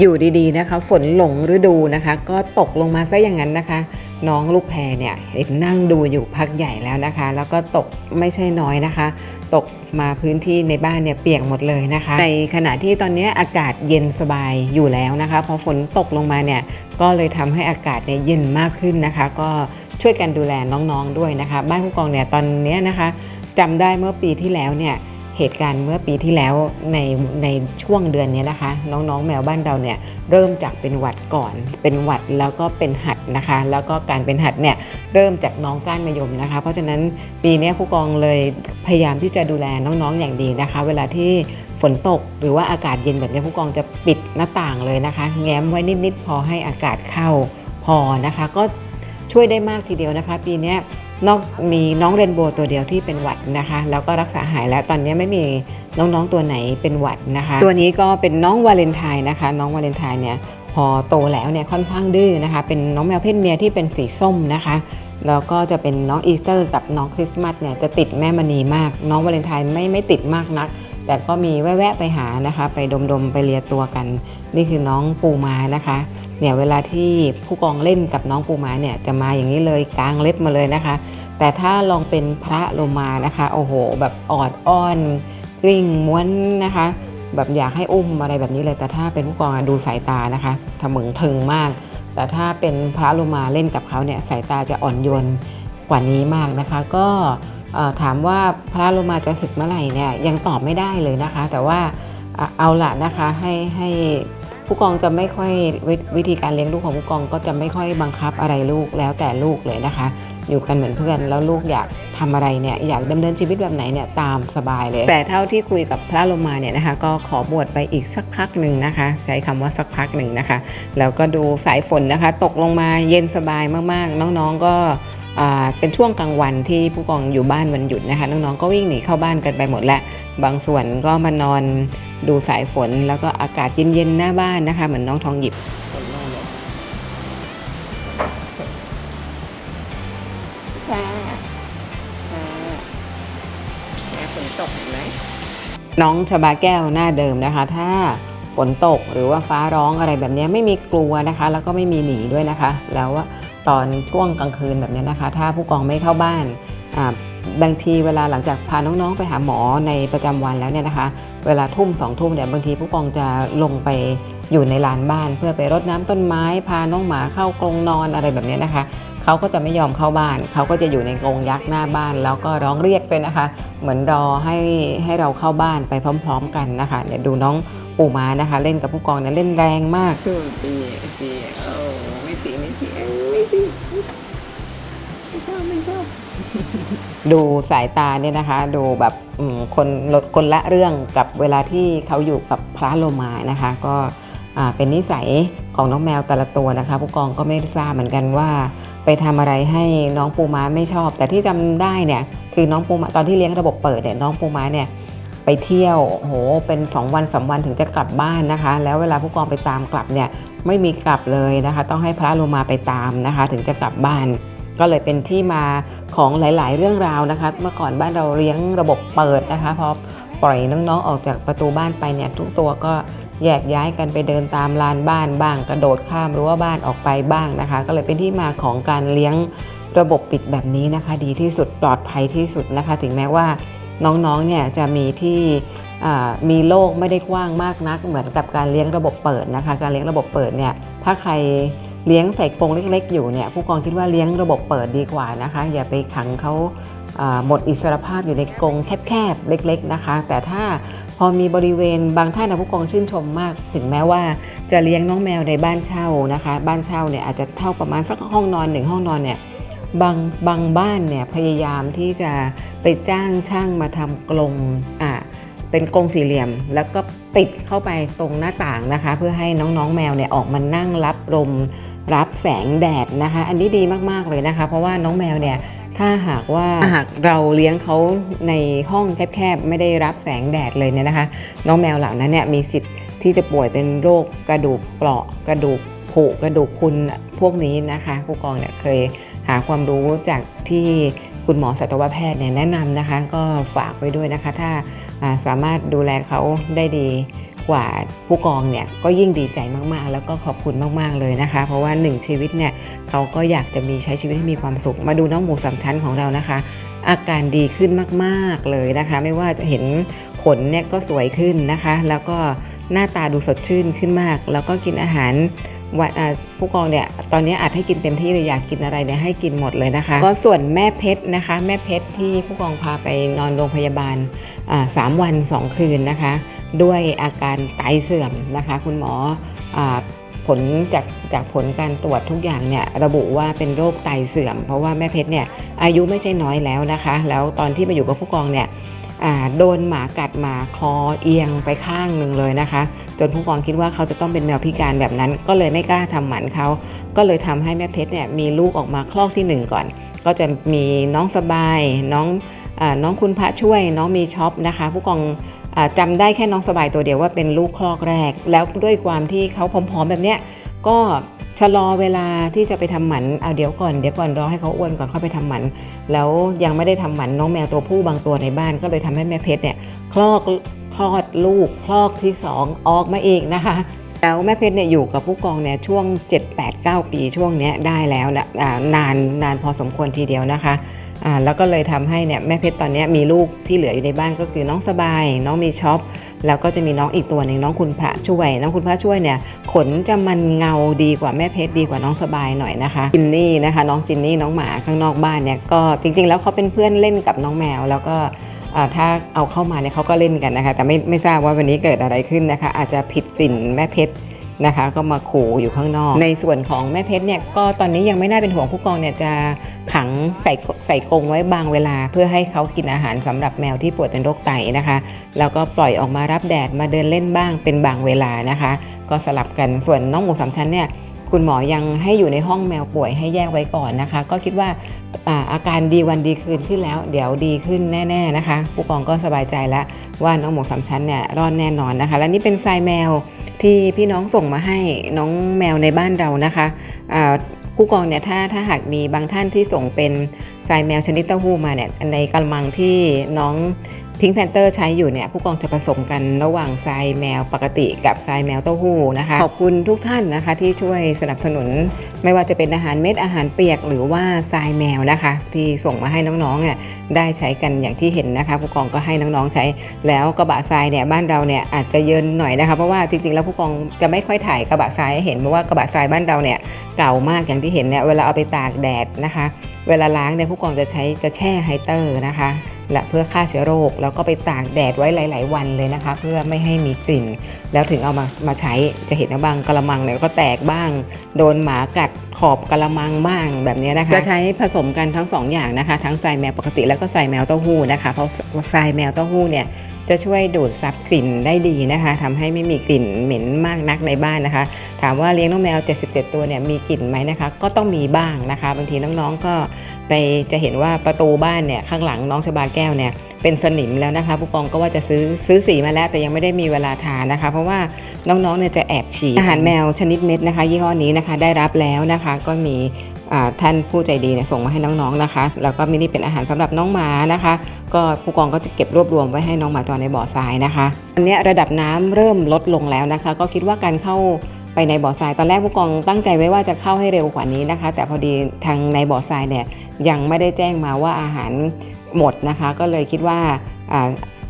อยู่ดีๆนะคะ ฝนหลงฤดูนะคะ ก็ตกลงมาซะอย่างนั้นนะคะ น้องลูกแพรเนี่ยเห็นนั่งดูอยู่พักใหญ่แล้วนะคะ แล้วก็ตกไม่ใช่น้อยนะคะ ตกมาพื้นที่ในบ้านเนี่ยเปียกหมดเลยนะคะ ในขณะที่ตอนนี้อากาศเย็นสบายอยู่แล้วนะคะพอฝนตกลงมาเนี่ยก็เลยทำให้อากาศเนี่ยเย็นมากขึ้นนะคะ ก็ช่วยกันดูแลน้องๆด้วยนะคะ บ้านผู้กองเนี่ยตอนนี้นะคะจำได้เมื่อปีที่แล้วเนี่ย เหตุการณ์เมื่อปีที่แล้วในในช่วงเดือนนี้นะคะ น้องๆ แมวบ้านเราเนี่ยเริ่มจากเป็นหวัดก่อน เป็นหวัดแล้วก็เป็นหัดนะคะ แล้วก็การเป็นหัดเนี่ยเริ่มจากน้องก้านมะยมนะคะ เพราะฉะนั้นปีนี้ผู้กองเลยพยายามที่จะดูแลน้องๆอย่างดีนะคะ เวลาที่ฝนตกหรือว่าอากาศเย็นแบบนี้ผู้กองจะปิดหน้าต่างเลยนะคะ แง้มไว้นิดๆพอให้อากาศเข้าพอนะคะ ก็ช่วยได้มากทีเดียวนะคะ ปีนี้ นอกมีน้องเรนโบว์ตัวเดียวที่เป็นหวัดนะคะ แล้วก็รักษาหายแล้วตอนนี้ไม่มีน้องๆตัวไหนเป็นหวัดนะคะ ตัวนี้ก็เป็นน้องวาเลนไทน์นะคะ น้องวาเลนไทน์เนี่ยพอโตแล้วเนี่ยค่อนข้างดื้อนะคะ เป็นน้องแมวเพศเมียที่เป็นสีส้มนะคะแล้วก็จะเป็นน้องอีสเตอร์กับน้องคริสต์มาสเนี่ยจะติดแม่มณีมาก น้องวาเลนไทน์ไม่ไม่ติดมากนัก แต่ก็มีแวะๆไปหานะคะ ไปดมๆไปเลียตัวกัน นี่คือน้องปูมานะคะ เนี่ยเวลาที่ผู้กองเล่นกับน้องปูม้าเนี่ยจะมาอย่างนี้เลยกลางเล็บมาเลยนะคะ แต่ถ้าลองเป็นพระโลมานะคะ โอ้โห แบบออดอ้อน กลิ้งม้วนนะคะ แบบอยากให้อุ้มอะไรแบบนี้เลย แต่ถ้าเป็นผู้กองดูสายตานะคะทะมึงถึงมาก แต่ถ้าเป็นพระโลมาเล่นกับเขาเนี่ยสายตาจะอ่อนโยนกว่านี้มากนะคะ ก็ ถามว่าพระโลมาจะศึกเมื่อไหร่เนี่ยยังตอบไม่ได้เลยนะคะ แต่ว่าเอาละนะคะให้ให้ผู้กองจะไม่ค่อยววิธีการเลี้ยงลูกของผู้กองก็จะไม่ค่อยบังคับอะไรลูกแล้วแต่ลูกเลยนะคะ อยู่กันเหมือนเพื่อนแล้วลูกอยากทำอะไรเนี่ยอยากดำเนินชีวิตแบบไหนเนี่ยตามสบายเลย แต่เท่าที่คุยกับพระโลมาเนี่ยนะคะ ก็ขอบวชไปอีกสักพักหนึ่งนะคะ ใช้คำว่าสักพักหนึ่งนะคะ แล้วก็ดูสายฝนนะคะ ตกลงมาเย็นสบายมากๆ น้องๆก็ เป็นช่วงกลางวันที่ผู้กองอยู่บ้านวันหยุดนะคะน้องๆก็วิ่งหนีเข้าบ้านกันไปหมดแล้วบางส่วนก็มานอนดูสายฝน แล้วก็อากาศเย็นๆหน้าบ้านนะคะ เหมือนน้องทองหยิบค่ะค่ะแม่ฝนตกเห็นไหมน้องชบาแก้วหน้าเดิมนะคะ ถ้าฝนตกหรือว่าฟ้าร้องอะไรแบบนี้ไม่มีกลัวนะคะ แล้วก็ไม่มีหนีด้วยนะคะ แล้ว ตอนช่วงกลางคืนแบบนี้นะคะ ถ้าผู้กองไม่เข้าบ้านบางทีเวลาหลังจากพาน้องๆ ไปหาหมอในประจำวันแล้วเนี่ยนะคะ เวลาทุ่มสองทุ่มเนี่ยบางทีผู้กองจะลงไปอยู่ในลานบ้าน เพื่อไปรดน้ำต้นไม้ พาน้องหมาเข้ากรงนอนอะไรแบบนี้นะคะเขาก็จะไม่ยอมเข้าบ้าน เขาก็จะอยู่ในกรงยักษ์หน้าบ้าน แล้วก็ร้องเรียกไปนะคะ เหมือนรอให้ให้เราเข้าบ้านไปพร้อม ๆ กันนะคะเนี่ยดูน้องปูม้านะคะ เล่นกับผู้กองเนี่ยเล่นแรงมากสู้ตีตี ชอบไม่ชอบ ดูสายตาเนี่ยนะคะ ดูแบบอืมคนลดคนละเรื่องกับเวลาที่เขาอยู่กับพระโลมานะคะ ก็อ่าเป็นนิสัยของน้องแมวแต่ละตัวนะคะ ผู้กองก็ไม่ทราบเหมือนกันว่า ไปทำอะไรให้น้องปูม้าไม่ชอบ แต่ที่จำได้เนี่ยคือน้องปูม้าตอนที่เลี้ยงระบบเปิดเนี่ยน้องปูม้าเนี่ย ไปเที่ยวโหเป็น2วันสาวันถึงจะกลับบ้านนะคะ แล้วเวลาผู้กองไปตามกลับเนี่ย ไม่มีกลับเลยนะคะ ต้องให้พระโลมาไปตามนะคะ ถึงจะกลับบ้าน ก็เลยเป็นที่มาของหลาย ๆ เรื่องราวนะคะ เมื่อก่อนบ้านเราเลี้ยงระบบเปิดนะคะพอปล่อยน้องๆออกจากประตูบ้านไปเนี่ยทุกตัวก็แยกย้ายกันไปเดินตามลานบ้านบ้าง กระโดดข้ามรั้วบ้านออกไปบ้างนะคะ ก็เลยเป็นที่มาของการเลี้ยงระบบปิดแบบนี้นะคะ ดีที่สุดปลอดภัยที่สุดนะคะ ถึงแม้ว่าน้องๆเนี่ยจะมีที่มีโลกไม่ได้กว้างมากนัก เหมือนกับการเลี้ยงระบบเปิดนะคะ การเลี้ยงระบบเปิดเนี่ยถ้าใคร เลี้ยงใส่กรงเล็ก ๆ อยู่เนี่ยผู้กองคิดว่าเลี้ยงระบบเปิดดีกว่านะคะ อย่าไปขังเขาหมดอิสรภาพอยู่ในกรงแคบๆเล็ก ๆนะคะ แต่ถ้าพอมีบริเวณบางท่านนะผู้กองชื่นชมมาก ถึงแม้ว่าจะเลี้ยงน้องแมวในบ้านเช่านะคะ บ้านเช่าเนี่ยอาจจะเท่าประมาณสักห้องนอนหนึ่งห้องนอนเนี่ยบางบางบ้านเนี่ยพยายามที่จะไปจ้างช่างมาทำกรงอ่าเป็นกรงสี่เหลี่ยม แล้วก็ติดเข้าไปตรงหน้าต่างนะคะ เพื่อให้น้องๆแมวเนี่ยออกมานั่งรับลม รับแสงแดดนะคะ อันนี้ดีมากๆเลยนะคะ เพราะว่าน้องแมวเนี่ยถ้าหากว่าหากเราเลี้ยงเขาในห้องแคบๆ ไม่ได้รับแสงแดดเลยเนี่ยนะคะ น้องแมวเหล่านั้นเนี่ยมีสิทธิ์ที่จะป่วยเป็นโรคกระดูกเปราะกระดูกผุกระดูกพรุนพวกนี้นะคะผู้กองเนี่ยเคยหาความรู้จากที่คุณหมอสัตวแพทย์เนี่ยแนะนำนะคะ ก็ฝากไว้ด้วยนะคะ ถ้าาสามารถดูแลเขาได้ดี กว่าผู้กองเนี่ยก็ยิ่งดีใจมากๆ แล้วก็ขอบคุณมากๆเลยนะคะ เพราะว่าหนึ่งชีวิตเนี่ยเขาก็อยากจะมีใช้ชีวิตให้มีความสุข มาดูน้องหมูสามชั้นของเรานะคะ อาการดีขึ้นมากๆเลยนะคะ ไม่ว่าจะเห็นขนเนี่ยก็สวยขึ้นนะคะ แล้วก็ หน้าตาดูสดชื่นขึ้นมาก แล้วก็กินอาหารวันผู้กองเนี่ยตอนนี้อาจให้กินเต็มที่เลยอยากกินอะไรเนี่ยให้กินหมดเลยนะคะ ก็ส่วนแม่เพชรนะคะ แม่เพชรที่ผู้กองพาไปนอนโรงพยาบาลสามวันสองคืนนะคะ ด้วยอาการไตเสื่อมนะคะ คุณหมออผลจากจากผลการตรวจทุกอย่างเนี่ยระบุว่าเป็นโรคไตเสื่อม เพราะว่าแม่เพชรเนี่ยอายุไม่ใช่น้อยแล้วนะคะ แล้วตอนที่มาอยู่กับผู้กองเนี่ย โดนหมากัดมาคอเอียงไปข้างหนึ่งเลยนะคะ จนผู้กองคิดว่าเขาจะต้องเป็นแมวพิการแบบนั้น ก็เลยไม่กล้าทำหมันเขา ก็เลยทำให้แม่เพชรเนี่ยมีลูกออกมาคลอกที่หนึ่งก่อน ก็จะมีน้องสบายน้องอน้องคุณพระช่วยน้องมีช็อปนะคะ ผู้กองอ่าจำได้แค่น้องสบายตัวเดียวว่าเป็นลูกคลอกแรก แล้วด้วยความที่เขาผอมๆแบบเนี้ย ก็ชะลอเวลาที่จะไปทำหมันเอาเดี๋ยวก่อนเดี๋ยวก่อนรอให้เขาอ้วนก่อนค่อยไปทำหมัน แล้วยังไม่ได้ทำหมันน้องแมวตัวผู้บางตัวในบ้านก็เลยทำให้แม่เพชรเนี่ยคลอกคลอดลูกคลอกที่สองออกมาอีกนะคะแล้วแม่เพชรเนี่ยอยู่กับผู้กองเนี่ยช่วง 7 8 9 ปีช่วงเนี้ยได้แล้วนะอ่านานนานพอสมควรทีเดียวนะคะแล้วก็เลยทำให้เนี่ยแม่เพชรตอนนี้มีลูกที่เหลืออยู่ในบ้านก็คือน้องสบาย น้องมีช็อป แล้วก็จะมีน้องอีกตัวหนึ่งน้องคุณพระช่วย น้องคุณพระช่วยเนี่ยขนจะมันเงาดีกว่าแม่เพชรดีกว่าน้องสบายหน่อยนะคะจินนี่นะคะ น้องจินนี่น้องหมาข้างนอกบ้านเนี่ยก็จริง ๆ แล้วเขาเป็นเพื่อนเล่นกับน้องแมวแล้วก็ถ้าเอาเข้ามาเนี่ยเขาก็เล่นกันนะคะ แต่ไม่ไม่ทราบว่าวันนี้เกิดอะไรขึ้นนะคะ อาจจะผิดกลิ่นแม่เพชร นะคะ ก็มาขู่อยู่ข้างนอก ในส่วนของแม่เพชรเนี่ยก็ตอนนี้ยังไม่น่าเป็นห่วงผู้กองเนี่ยจะขังใส่ใส่กรงไว้บางเวลา เพื่อให้เขากินอาหารสำหรับแมวที่ป่วยเป็นโรคไตนะคะ แล้วก็ปล่อยออกมารับแดดมาเดินเล่นบ้างเป็นบางเวลานะคะ ก็สลับกันส่วนน้องหมูสามชั้นเนี่ย คุณหมอยังให้อยู่ในห้องแมวป่วยให้แยกไว้ก่อนนะคะ ก็คิดว่าอาการดีวันดีคืนขึ้นแล้ว เดี๋ยวดีขึ้นแน่ ๆนะคะ ผู้กองก็สบายใจแล้วว่าน้องหมกสามชั้นเนี่ยรอดแน่นอนนะคะ และนี่เป็นทรายแมวที่พี่น้องส่งมาให้น้องแมวในบ้านเรานะคะผู้กองเนี่ยถ้าถ้าหากมีบางท่านที่ส่งเป็น ทรายแมวชนิดเต้าหู้มาเนี่ยในกระมังที่น้องพิงแพนเตอร์ใช้อยู่เนี่ยผู้กองจะผสมกันระหว่างทรายแมวปกติกับทรายแมวเต้าหู้นะคะขอบคุณทุกท่านนะคะ ที่ช่วยสนับสนุน ไม่ว่าจะเป็นอาหารเม็ดอาหารเปียกหรือว่าทรายแมวนะคะ ที่ส่งมาให้น้องๆเนี่ยได้ใช้กันอย่างที่เห็นนะคะ ผู้กองก็ให้น้องๆใช้ แล้วกระบะทรายเนี่ยบ้านเราเนี่ยอาจจะเยินหน่อยนะคะเพราะว่าจริงๆแล้วผู้กองจะไม่ค่อยถ่ายกระบะทรายให้เห็นเพราะว่ากระบะทรายบ้านเราเนี่ยเก่ามากอย่างที่เห็นเนี่ยเวลาเอาไปตากแดดนะคะ เวลาล้างเนี่ยผู้กองจะใช้จะแช่ไฮเตอร์นะคะ และเพื่อฆ่าเชื้อโรค แล้วก็ไปตากแดดไว้หลาย ๆ วันเลยนะคะ เพื่อไม่ให้มีกลิ่น แล้วถึงเอามามาใช้จะเห็นว่าบางกระมังเนี่ยก็แตกบ้าง โดนหมากัดขอบกระมังบ้างแบบนี้นะคะ จะใช้ผสมกันทั้งสองอย่างนะคะ ทั้งทรายแมวปกติแล้วก็ทรายแมวเต้าหู้นะคะ เพราะทรายแมวเต้าหู้เนี่ย จะช่วยดูดซับกลิ่นได้ดีนะคะทำให้ไม่มีกลิ่นเหม็นมากนักในบ้านนะคะ ถามว่าเลี้ยงน้องแมว 77 ตัวเนี่ยมีกลิ่นไหมนะคะ ก็ต้องมีบ้างนะคะ บางทีน้องๆก็ไปจะเห็นว่าประตูบ้านเนี่ยข้างหลังน้องชบาแก้วเนี่ยเป็นสนิมแล้วนะคะ ผู้กองก็ว่าจะซื้อซื้อสีมาแล้ว แต่ยังไม่ได้มีเวลาทานนะคะ เพราะว่าน้องๆเนี่ยจะแอบฉี่อาหารแมวชนิดเม็ดนะคะ ยี่ห้อนี้นะคะได้รับแล้วนะคะ ก็มี ท่านผู้ใจดีเนี่ยส่งมาให้น้องๆนะคะ แล้วก็มินี่เป็นอาหารสำหรับน้องหมานะคะ ก็ผู้กองก็จะเก็บรวบรวมไว้ให้น้องหมาจรในบ่อทรายนะคะอันเนี้ยระดับน้ำเริ่มลดลงแล้วนะคะ ก็คิดว่าการเข้าไปในบ่อทรายตอนแรกผู้กองตั้งใจไว้ว่าจะเข้าให้เร็วกว่านี้นะคะ แต่พอดีทางในบ่อทรายเนี่ยยังไม่ได้แจ้งมาว่าอาหารหมดนะคะ ก็เลยคิดว่า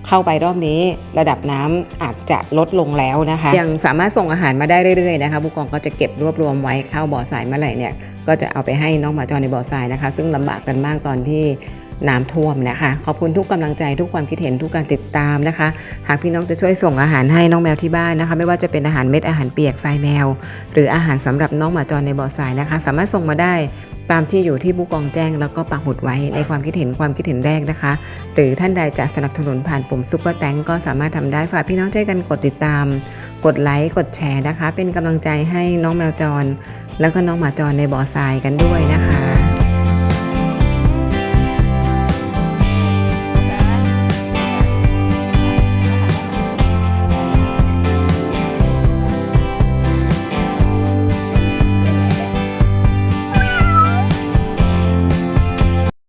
เข้าไปรอบนี้ระดับน้ำอาจจะลดลงแล้วนะคะ ยังสามารถส่งอาหารมาได้เรื่อยๆนะคะผู้กองก็จะเก็บรวบรวมไว้เข้าบ่อทรายเมื่อไหร่เนี่ยก็จะเอาไปให้น้องหมาจรในบ่อทรายนะคะ ซึ่งลำบากกันมากตอนที่ น้ำท่วมนะคะ ขอบคุณทุกกำลังใจทุกความคิดเห็นทุกการติดตามนะคะ หากพี่น้องจะช่วยส่งอาหารให้น้องแมวที่บ้านนะคะ ไม่ว่าจะเป็นอาหารเม็ดอาหารเปียกทรายแมว หรืออาหารสำหรับน้องหมาจรในบ่อทรายนะคะ สามารถส่งมาได้ตามที่อยู่ที่ผู้กองแจ้งแล้วก็ปักหมุดไว้ในความคิดเห็นความคิดเห็นแรกนะคะ หรือท่านใดจะสนับสนุนผ่านปุ่มซุปเปอร์แตงก็สามารถทำได้ฝากพี่น้องช่วยกันกดติดตาม กดไลค์กดแชร์นะคะ เป็นกำลังใจให้น้องแมวจร แล้วก็น้องหมาจรในบ่อทรายกันด้วยนะคะ